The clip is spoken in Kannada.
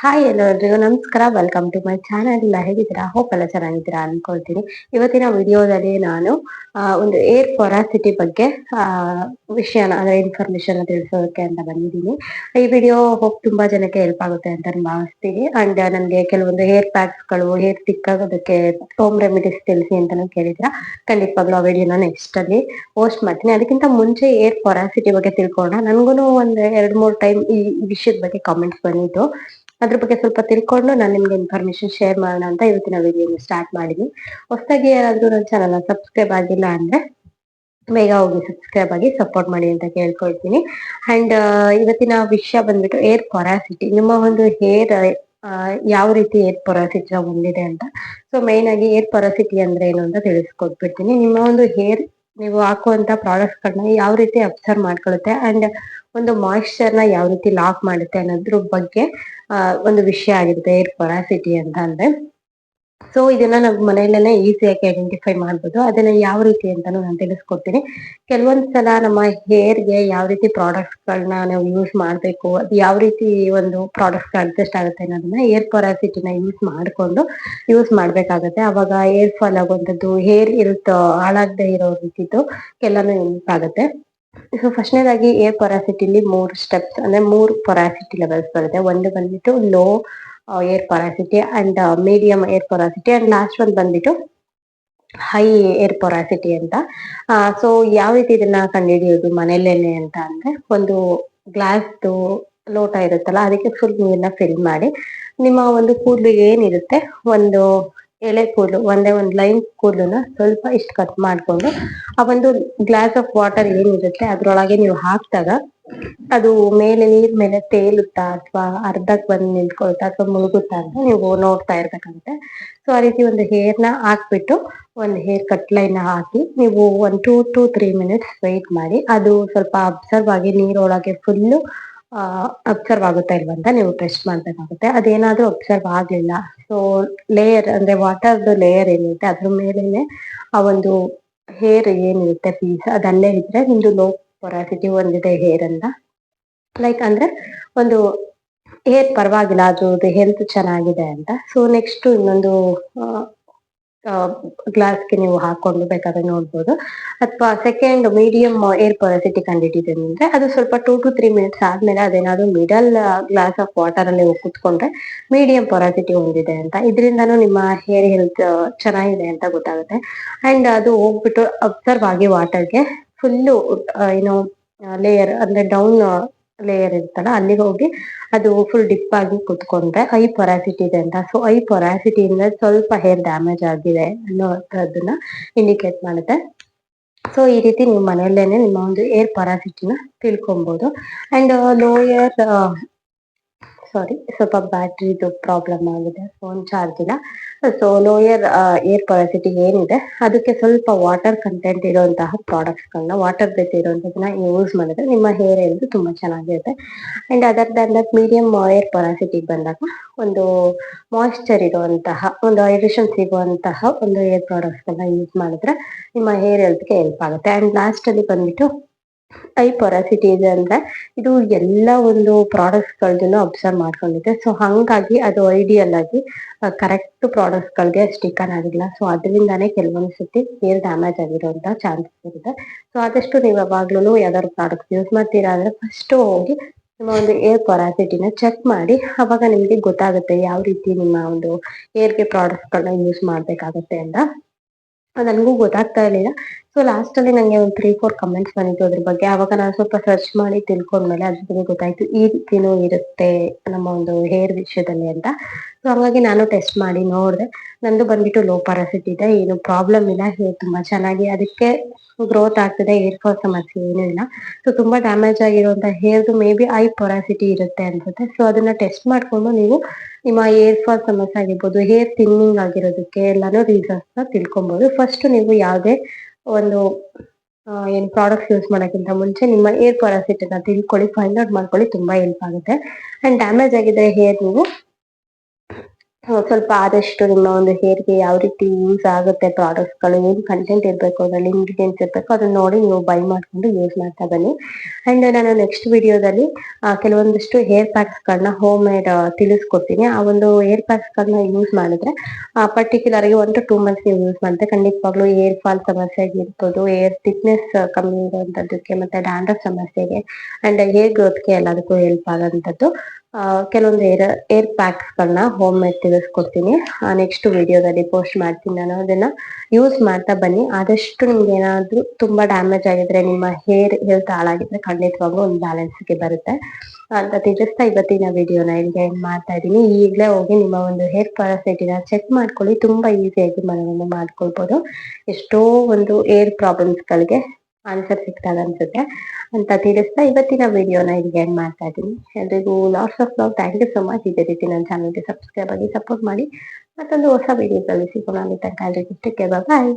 ಹಾಯ್ ಎಲ್ಲರಿಗೂ ನಮಸ್ಕಾರ. ವೆಲ್ಕಮ್ ಟು ಮೈ ಚಾನಲ್ ಎಲ್ಲ ಹೇಗಿದ್ದೀರಾ? ಹೋಪ್ ಎಲ್ಲ ಚೆನ್ನಾಗಿದ್ದೀರಾ ಅನ್ಕೊಳ್ತೀನಿ. ಇವತ್ತಿನ ವಿಡಿಯೋದಲ್ಲಿ ನಾನು ಒಂದು ಏರ್ ಪೊರಾಸಿಟಿ ಬಗ್ಗೆ ವಿಷಯನ, ಅಂದ್ರೆ ಇನ್ಫಾರ್ಮೇಶನ್ ತಿಳಿಸೋದಕ್ಕೆ ಅಂತ ಬಂದಿದ್ದೀನಿ. ಈ ವಿಡಿಯೋ ಹೋಪ್ ತುಂಬಾ ಜನಕ್ಕೆ ಹೆಲ್ಪ್ ಆಗುತ್ತೆ ಅಂತ ಭಾವಿಸ್ತೀನಿ. ಅಂಡ್ ನನಗೆ ಕೆಲವೊಂದು ಹೇರ್ ಪ್ಯಾಕ್ಸ್ಗಳು ಹೇರ್ ತಿಕ್ ಆಗೋದಕ್ಕೆ ಹೋಮ್ ರೆಮಿಡೀಸ್ ತಿಳಿಸಿ ಅಂತಾನು ಕೇಳಿದ್ರ ಖಂಡಿತವಾಗ್ಲೂ ಆ ವಿಡಿಯೋನ ನೆಕ್ಸ್ಟ್ ಅಲ್ಲಿ ಪೋಸ್ಟ್ ಮಾಡ್ತೀನಿ. ಅದಕ್ಕಿಂತ ಮುಂಚೆ ಏರ್ ಪೊರಾಸಿಟಿ ಬಗ್ಗೆ ತಿಳ್ಕೊಳ್ಳೋಣ. ನನ್ಗೂ ಒಂದ್ ಎರಡ್ ಮೂರ್ ಟೈಮ್ ಈ ವಿಷಯದ ಬಗ್ಗೆ ಕಾಮೆಂಟ್ಸ್ ಬಂದಿದ್ದು. ಅದ್ರ ಬಗ್ಗೆ ಸ್ವಲ್ಪ ತಿಳ್ಕೊಂಡು ನಾನು ನಿಮ್ಗೆ ಇನ್ಫಾರ್ಮೇಶನ್ ಶೇರ್ ಮಾಡೋಣ ಅಂತ ಇವತ್ತಿನ ವಿಡಿಯೋ ಸ್ಟಾರ್ಟ್ ಮಾಡಿದ್ವಿ ಹೊಸದಾಗಿ ಯಾರಾದ್ರೂ ನನ್ನ ಚಾನಲ್ ಸಬ್ಸ್ಕ್ರೈಬ್ ಆಗಿಲ್ಲ ಅಂದ್ರೆ ಬೇಗ ಹೋಗಿ ಸಬ್ಸ್ಕ್ರೈಬ್ ಆಗಿ ಸಪೋರ್ಟ್ ಮಾಡಿ ಅಂತ ಕೇಳ್ಕೊಳ್ತೀನಿ. ಅಂಡ್ ಇವತ್ತಿನ ವಿಷಯ ಬಂದ್ಬಿಟ್ಟು ಏರ್ ಪೊರಾಸಿಟಿ ನಿಮ್ಮ ಒಂದು ಹೇರ್ ಯಾವ ರೀತಿ ಏರ್ ಪೊರಾಸಿಟಿ ಹೊಂದಿದೆ ಅಂತ. ಸೊ ಮೇನ್ ಆಗಿ ಏರ್ ಪೊರಾಸಿಟಿ ಅಂದ್ರೆ ಏನು ಅಂತ ತಿಳಿಸ್ಕೊಟ್ಬಿಡ್ತೀನಿ. ನಿಮ್ಮ ಒಂದು ಹೇರ್ ನೀವು ಹಾಕುವಂತ ಪ್ರಾಡಕ್ಟ್ಸ್ ಗಳನ್ನ ಯಾವ ರೀತಿ ಅಬ್ಸರ್ವ್ ಮಾಡ್ಕೊಳ್ಳುತ್ತೆ ಅಂಡ್ ಒಂದು ಮಾಯಿಶ್ಚರ್ನ ಯಾವ ರೀತಿ ಲಾಕ್ ಮಾಡುತ್ತೆ ಅನ್ನೋದ್ರ ಬಗ್ಗೆ ಒಂದು ವಿಷಯ ಆಗಿರುತ್ತೆ ಏರ್ ಪೊರಾಸಿಟಿ ಅಂತ ಅಂದ್ರೆ. ಸೊ ಇದನ್ನ ನಾವು ಮನೆಯಲ್ಲೇನೆ ಈಸಿಯಾಗಿ ಐಡೆಂಟಿಫೈ ಮಾಡ್ಬೋದು. ಅದನ್ನ ಯಾವ ರೀತಿ ಅಂತ ನಾನು ತಿಳಿಸ್ಕೊಡ್ತೀನಿ. ಕೆಲವೊಂದ್ ಸಲ ನಮ್ಮ ಹೇರ್ಗೆ ಯಾವ ರೀತಿ ಪ್ರಾಡಕ್ಟ್ಸ್ ಗಳನ್ನ ನಾವು ಯೂಸ್ ಮಾಡ್ಬೇಕು, ಅದು ಯಾವ ರೀತಿ ಒಂದು ಪ್ರಾಡಕ್ಟ್ಸ್ ಅಡ್ಜಸ್ಟ್ ಆಗುತ್ತೆ ಅನ್ನೋದನ್ನ ಏರ್ ಪೊರಾಸಿಟಿನ ಯೂಸ್ ಮಾಡ್ಕೊಂಡು ಯೂಸ್ ಮಾಡ್ಬೇಕಾಗತ್ತೆ. ಅವಾಗ ಏರ್ ಫಾಲ್ ಆಗುವಂತದ್ದು ಹೇರ್ ಇರುತ್ತೋ, ಹಾಳಾಗದೆ ಇರೋ ರೀತಿದು ಎಲ್ಲಾನು ಯೂಸ್ ಆಗುತ್ತೆ. ಸೊ ಫಸ್ಟ್ನೇದಾಗಿ ಏರ್ ಪೊರಾಸಿಟಿಲಿ ಮೂರು ಸ್ಟೆಪ್ಸ್ ಅಂದ್ರೆ ಮೂರು ಪೊರಾಸಿಟಿ ಲೆವೆಲ್ಸ್ ಬರುತ್ತೆ. ಒಂದು ಬಂದ್ಬಿಟ್ಟು low air porosity and medium air porosity and last ಒಂದು ಬಂದ್ಬಿಟ್ಟು ಹೈ ಏರ್ ಪೊರಾಸಿಟಿ ಅಂತ. ಸೊ ಯಾವ ರೀತಿ ಇದನ್ನ ಕಂಡುಹಿಡಿಯೋದು ಮನೆಯಲ್ಲೇನೆ ಅಂತ ಅಂದ್ರೆ, ಒಂದು ಗ್ಲಾಸ್ದು ಲೋಟ ಇರುತ್ತಲ್ಲ, ಅದಕ್ಕೆ ಫುಲ್ ನೀರನ್ನ ಫಿಲ್ ಮಾಡಿ, ನಿಮ್ಮ ಒಂದು ಕೂದಲು ಏನಿರುತ್ತೆ, ಒಂದು ಎಳೆ ಕೂದಲು, ಒಂದೇ ಒಂದು ಲೈನ್ ಕೂದಲನ್ನ ಸ್ವಲ್ಪ ಇಷ್ಟು ಕಟ್ ಮಾಡ್ಕೊಂಡು ಆ ಒಂದು ಗ್ಲಾಸ್ ಆಫ್ ವಾಟರ್ ಏನಿರುತ್ತೆ ಅದ್ರೊಳಗೆ ನೀವು ಹಾಕ್ದಾಗ ಅದು ಮೇಲೆ ನೀರ್ ಮೇಲೆ ತೇಲುತ್ತಾ ಅಥವಾ ಅರ್ಧಕ್ ಬಂದು ನಿಂತ್ಕೊಳ್ತಾ ಅಥವಾ ಮುಳುಗುತ್ತಾ ಅಂತ ನೀವು ನೋಡ್ತಾ ಇರ್ಬೇಕಂತೆ ಸೊ ಆ ರೀತಿ ಒಂದು ಹೇರ್ನ ಹಾಕ್ಬಿಟ್ಟು ಒಂದು ಹೇರ್ ಕಟ್ ಲೈನ್ ಹಾಕಿ ನೀವು ಒಂದ್ two to three minutes wait ಮಾಡಿ. ಅದು ಸ್ವಲ್ಪ ಅಬ್ಸರ್ವ್ ಆಗಿ ನೀರೊಳಗೆ ಫುಲ್ಲು ಅಬ್ಸರ್ವ್ ಆಗುತ್ತಾ ಇಲ್ವಂತ ನೀವು ಟೆಸ್ಟ್ ಮಾಡ್ಬೇಕಾಗುತ್ತೆ. ಅದೇನಾದ್ರೂ ಅಬ್ಸರ್ವ್ ಆಗ್ಲಿಲ್ಲ. ಸೊ ಲೇಯರ್ ಅಂದ್ರೆ ವಾಟರ್ದು ಲೇಯರ್ ಏನಿರುತ್ತೆ, ಅದ್ರ ಮೇಲೆನೆ ಆ ಒಂದು ಹೇರ್ ಏನಿರುತ್ತೆ ಪೀಸ್ ಅದಲ್ಲೇ ಇದ್ರೆ ನಿಮ್ದು ಲೋ ಪೊರಾಸಿಟಿ ಒಂದಿದೆ ಹೇರ್ ಅಂತ. ಲೈಕ್ ಅಂದ್ರೆ ಒಂದು ಹೇರ್ ಪರವಾಗಿಲ್ಲ ಅದ್ರದ್ದು ಹೆಲ್ತ್ ಚೆನ್ನಾಗಿದೆ ಅಂತ. ಸೊ ನೆಕ್ಸ್ಟ್ ಇನ್ನೊಂದು ಗ್ಲಾಸ್ಗೆ ನೀವು ಹಾಕೊಂಡು ಬೇಕಾದ್ರೆ ನೋಡ್ಬೋದು. ಅಥವಾ ಸೆಕೆಂಡ್ ಮೀಡಿಯಂ ಏರ್ ಪೊರಸಿಟಿ ಕಂಡಿಟ್ಟಿದೆ ಅಂದ್ರೆ ಅದು ಸ್ವಲ್ಪ ಟೂ ಟು ತ್ರೀ ಮಿನಿಟ್ಸ್ ಆದ್ಮೇಲೆ ಅದೇನಾದ್ರು ಮಿಡಲ್ ಗ್ಲಾಸ್ ಆಫ್ ವಾಟರ್ ಅಲ್ಲಿ ಕುತ್ಕೊಂಡ್ರೆ ಮೀಡಿಯಂ ಪೊರಾಸಿಟಿ ಹೊಂದಿದೆ ಅಂತ. ಇದರಿಂದನೂ ನಿಮ್ಮ ಹೇರ್ ಹೆಲ್ತ್ ಚೆನ್ನಾಗಿದೆ ಅಂತ ಗೊತ್ತಾಗುತ್ತೆ. ಅಂಡ್ ಅದು ಹೋಗ್ಬಿಟ್ಟು ಅಬ್ಸರ್ವ್ ಆಗಿ ವಾಟರ್ಗೆ ಫುಲ್ಲು ಏನು ಲೇಯರ್ ಅಂದ್ರೆ ಡೌನ್ ಲೇಯರ್ ಇರ್ತಲ್ಲ ಅಲ್ಲಿಗೆ ಹೋಗಿ ಅದು ಫುಲ್ ಡಿಪ್ ಆಗಿ ಕುತ್ಕೊಂಡ್ರೆ ಹೈ ಪೊರಾಸಿಟಿ ಇದೆ ಅಂತ. ಸೊ ಹೈ ಪೊರಾಸಿಟಿ ಇಂದ ಸ್ವಲ್ಪ ಹೇರ್ ಡ್ಯಾಮೇಜ್ ಆಗಿದೆ ಅನ್ನೋದನ್ನ ಇಂಡಿಕೇಟ್ ಮಾಡುತ್ತೆ. ಸೊ ಈ ರೀತಿ ನೀವು ಮನೆಯಲ್ಲೇನೆ ನಿಮ್ಮ ಒಂದು ಏರ್ ಪೊರಾಸಿಟಿನ ತಿಳ್ಕೊಬಹುದು ಅಂಡ್ ಲೋಯರ್ ಸಾರಿ ಸ್ವಲ್ಪ ಬ್ಯಾಟ್ರಿದು ಪ್ರಾಬ್ಲಮ್ ಆಗಿದೆ ಫೋನ್ ಚಾರ್ಜ್ ಇಲ್ಲ. ಸೊ ಲೋಯರ್ ಏರ್ ಪೊರಾಸಿಟಿ ಏನಿದೆ, ಅದಕ್ಕೆ ಸ್ವಲ್ಪ ವಾಟರ್ ಕಂಟೆಂಟ್ ಇರುವಂತಹ ಪ್ರಾಡಕ್ಟ್ಸ್ ಗಳನ್ನ ವಾಟರ್ ಬೇಸ್ ಇರುವಂತದನ್ನ ಯೂಸ್ ಮಾಡಿದ್ರೆ ನಿಮ್ಮ ಹೇರ್ ಎಲ್ದು ತುಂಬಾ ಚೆನ್ನಾಗಿರುತ್ತೆ. And other than that medium air porosity ಬಂದಾಗ ಒಂದು ಮಾಯಿಶ್ಚರ್ ಇರುವಂತಹ, ಒಂದು ಹೈಡ್ರೇಷನ್ ಸಿಗುವಂತಹ ಒಂದು ಏರ್ ಪ್ರಾಡಕ್ಟ್ಸ್ ಗಳನ್ನ ಯೂಸ್ ಮಾಡಿದ್ರೆ ನಿಮ್ಮ ಹೇರ್ ಹೆಲ್ತ್ಗೆ ಹೆಲ್ಪ್ ಆಗುತ್ತೆ. ಅಂಡ್ ಲಾಸ್ಟ್ ಅಲ್ಲಿ ಬಂದ್ಬಿಟ್ಟು ಐ ಪೊರಾಸಿಟಿ ಇದೆ ಅಂದ್ರೆ ಇದು ಎಲ್ಲ ಒಂದು ಪ್ರಾಡಕ್ಟ್ಸ್ ಗಳನ್ನ ಅಬ್ಸರ್ವ್ ಮಾಡ್ಕೊಂಡಿದೆ. ಸೊ ಹಂಗಾಗಿ ಅದು ಐಡಿಯಲ್ ಆಗಿ ಕರೆಕ್ಟ್ ಪ್ರಾಡಕ್ಟ್ಸ್ ಗಳಿಗೆ ಸ್ಟಿಕನ್ ಆಗಿಲ್ಲ. ಸೊ ಅದರಿಂದಾನೇ ಕೆಲವೊಂದು ಸತಿ ಹೇರ್ ಡ್ಯಾಮೇಜ್ ಆಗಿರುವಂತ ಚಾನ್ಸಸ್ ಇರುತ್ತೆ. ಸೊ ಆದಷ್ಟು ನೀವು ಯಾವಾಗ್ಲೂ ಯಾವ್ದಾದ್ರು ಪ್ರಾಡಕ್ಟ್ಸ್ ಯೂಸ್ ಮಾಡ್ತೀರಾ ಅಂದ್ರೆ ಫಸ್ಟ್ ಹೋಗಿ ನಿಮ್ಮ ಒಂದು ಏರ್ ಪೊರಾಸಿಟಿನ ಚೆಕ್ ಮಾಡಿ, ಅವಾಗ ನಿಮಗೆ ಗೊತ್ತಾಗುತ್ತೆ ಯಾವ ರೀತಿ ನಿಮ್ಮ ಒಂದು ಏರ್ಗೆ ಪ್ರಾಡಕ್ಟ್ಸ್ ಗಳನ್ನ ಯೂಸ್ ಮಾಡ್ಬೇಕಾಗುತ್ತೆ ಅಂತ. ನನಗೂ ಗೊತ್ತಾಗ್ತಾ ಇರ್ಲಿಲ್ಲ. ಸೊ ಲಾಸ್ಟ್ ಅಲ್ಲಿ ನಂಗೆ ಒಂದು ತ್ರೀ ಫೋರ್ ಕಮೆಂಟ್ಸ್ ಬಂದಿತ್ತು ಅದ್ರ ಬಗ್ಗೆ. ಅವಾಗ ನಾನು ಸ್ವಲ್ಪ ಸರ್ಚ್ ಮಾಡಿ ತಿಳ್ಕೊಂಡ್ಮೇಲೆ ಅದ್ರ ಬಗ್ಗೆ ಗೊತ್ತಾಯ್ತು. ಈ ರೀತಿನೂ ಇರುತ್ತೆ ನಮ್ಮ ಒಂದು ಹೇರ್ ವಿಷಯದಲ್ಲಿ ಅಂತ. ಸೊ ಹಂಗಾಗಿ ನಾನು ಟೆಸ್ಟ್ ಮಾಡಿ ನೋಡಿದೆ. ನಂದು ಬಂದ್ಬಿಟ್ಟು ಲೋ ಪರಾಸಿಟಿ ಇದೆ. ಏನು ಪ್ರಾಬ್ಲಮ್ ಇಲ್ಲ. ಹೇರ್ ತುಂಬಾ ಚೆನ್ನಾಗಿ ಅದಕ್ಕೆ ಗ್ರೋತ್ ಆಗ್ತದೆ. ಏರ್ ಫಾಲ್ ಸಮಸ್ಯೆ ಏನು ಇಲ್ಲ. ಸೊ ತುಂಬಾ ಡ್ಯಾಮೇಜ್ ಆಗಿರುವಂತ ಹೇರ್ದು ಮೇ ಬಿ ಐ ಪೊರಾಸಿಟಿ ಇರುತ್ತೆ ಅನ್ಸುತ್ತೆ. ಸೊ ಅದನ್ನ ಟೆಸ್ಟ್ ಮಾಡ್ಕೊಂಡು ನೀವು ನಿಮ್ಮ ಏರ್ ಫಾಲ್ ಸಮಸ್ಯೆ ಆಗಿರ್ಬೋದು ಹೇರ್ ಥಿನ್ನಿಂಗ್ ಆಗಿರೋದಕ್ಕೆ ಎಲ್ಲಾನು ರೀಸನ್ಸ್ನ ತಿಳ್ಕೊಬಹುದು ಫಸ್ಟ್ ನೀವು ಯಾವುದೇ ಒಂದು ಏನ್ ಪ್ರಾಡಕ್ಟ್ಸ್ ಯೂಸ್ ಮಾಡೋಕ್ಕಿಂತ ಮುಂಚೆ ನಿಮ್ಮ ಏರ್ ಪೊರಾಸಿಟಿನ ತಿಳ್ಕೊಳ್ಳಿ ಫೈಂಡ್ ಔಟ್ ಮಾಡ್ಕೊಳ್ಳಿ, ತುಂಬಾ ಹೆಲ್ಪ್ ಆಗುತ್ತೆ. ಅಂಡ್ ಡ್ಯಾಮೇಜ್ ಆಗಿದ್ರೆ ಹೇರ್ ನೀವು ಸ್ವಲ್ಪ ಆದಷ್ಟು ನಿಮ್ಮ ಒಂದು ಹೇರ್ಗೆ ಯಾವ ರೀತಿ ಯೂಸ್ ಆಗುತ್ತೆ ಪ್ರಾಡಕ್ಟ್ಸ್ಗಳು ಏನ್ ಕಂಟೆಂಟ್ ಇರಬೇಕು ಅದ್ರಲ್ಲಿ ಇಂಗ್ರೀಡಿಯೆಂಟ್ಸ್ ಇರಬೇಕು ಅದನ್ನ ನೋಡಿ ನೀವು ಬೈ ಮಾಡ್ಕೊಂಡು ಯೂಸ್ ಮಾಡ್ತಾ ಬನ್ನಿ. ಅಂಡ್ ನಾನು ನೆಕ್ಸ್ಟ್ ವಿಡಿಯೋದಲ್ಲಿ ಕೆಲವೊಂದಿಷ್ಟು ಹೇರ್ ಪ್ಯಾಕ್ಸ್ ಗಳನ್ನ ಹೋಮ್ ಮೇಡ್ ತಿಳಿಸ್ಕೊಡ್ತೀನಿ. ಆ ಒಂದು ಹೇರ್ ಪ್ಯಾಕ್ಸ್ ಗಳನ್ನ ಯೂಸ್ ಮಾಡಿದ್ರೆ ಪರ್ಟಿಕ್ಯುಲರ್ ಆಗಿ ಒನ್ ಟು ಟೂ ಮಂತ್ಸ್ ನೀವು ಯೂಸ್ ಮಾಡಿದ್ರೆ ಖಂಡಿತವಾಗ್ಲೂ ಹೇರ್ ಫಾಲ್ ಸಮಸ್ಯೆಗೆ ಇರ್ಬೋದು ಹೇರ್ ಥಿಕ್ನೆಸ್ ಕಮ್ಮಿ ಇರುವಂತದ್ದಕ್ಕೆ ಮತ್ತೆ ಡ್ಯಾಂಡ್ರಫ್ ಸಮಸ್ಯೆಗೆ ಅಂಡ್ ಹೇರ್ ಗ್ರೋತ್ಗೆ ಎಲ್ಲದಕ್ಕೂ ಹೆಲ್ಪ್ ಆಗೋಂಥದ್ದು ಆ, ಕೆಲವೊಂದು ಏರ್ ಏರ್ ಪ್ಯಾಕ್ಸ್ಗಳನ್ನ ಹೋಮ್ ಮೇಡ್ ತಿಳಿಸ್ಕೊಡ್ತೀನಿ ನೆಕ್ಸ್ಟ್ ವಿಡಿಯೋದಲ್ಲಿ ಪೋಸ್ಟ್ ಮಾಡ್ತೀನಿ ನಾನು. ಅದನ್ನ ಯೂಸ್ ಮಾಡ್ತಾ ಬನ್ನಿ. ಆದಷ್ಟು ನಿಮ್ಗೆ ಏನಾದ್ರು ತುಂಬಾ ಡ್ಯಾಮೇಜ್ ಆಗಿದ್ರೆ, ನಿಮ್ಮ ಹೇರ್ ಹೆಲ್ತ್ ಹಾಳಾಗಿದ್ರೆ ಖಂಡಿತವಾಗ್ಲೂ ಒಂದು ಬ್ಯಾಲೆನ್ಸ್ಗೆ ಬರುತ್ತೆ. ಅಂತ ತಿಳಿಸ್ತಾ ಇವತ್ತಿನ ವಿಡಿಯೋನ ಇಲ್ಲಿಗೆ ಮಾಡ್ತಾ ಇದ್ದೀನಿ. ಈಗಲೇ ಹೋಗಿ ನಿಮ್ಮ ಒಂದು ಹೇರ್ ಪ್ಯಾರಾಸೈಟಿನ ಚೆಕ್ ಮಾಡ್ಕೊಳ್ಳಿ. ತುಂಬಾ ಈಸಿಯಾಗಿ ಮನೆಯನ್ನು ಮಾಡ್ಕೊಳ್ಬಹುದು ಎಷ್ಟೋ ಒಂದು ಏರ್ ಗಳಿಗೆ ಆನ್ಸರ್ ಸಿಗ್ತದೆ ಅನ್ಸುತ್ತೆ ಅಂತ ತಿಳಿಸ್ತಾ ಇವತ್ತಿನ ವಿಡಿಯೋನ ಇಲ್ಲಿಗೆ ಎಂಡ್ ಮಾಡ್ತಾ ಇದ್ದೀನಿ. ಎಲ್ರಿಗೂ lots of love thank you so much ಇದೇ ರೀತಿ ನನ್ನ ಚಾನಲ್ಗೆ ಸಬ್ಸ್ಕ್ರೈಬ್ ಆಗಿ ಸಪೋರ್ಟ್ ಮಾಡಿ ಮತ್ತೊಂದು ಹೊಸ ವಿಡಿಯೋದಲ್ಲಿ ಸಿಗೋಣ. ಅಲ್ಲಿ ತನಕ ಎಲ್ರಿಗೂ ಬಾಯ್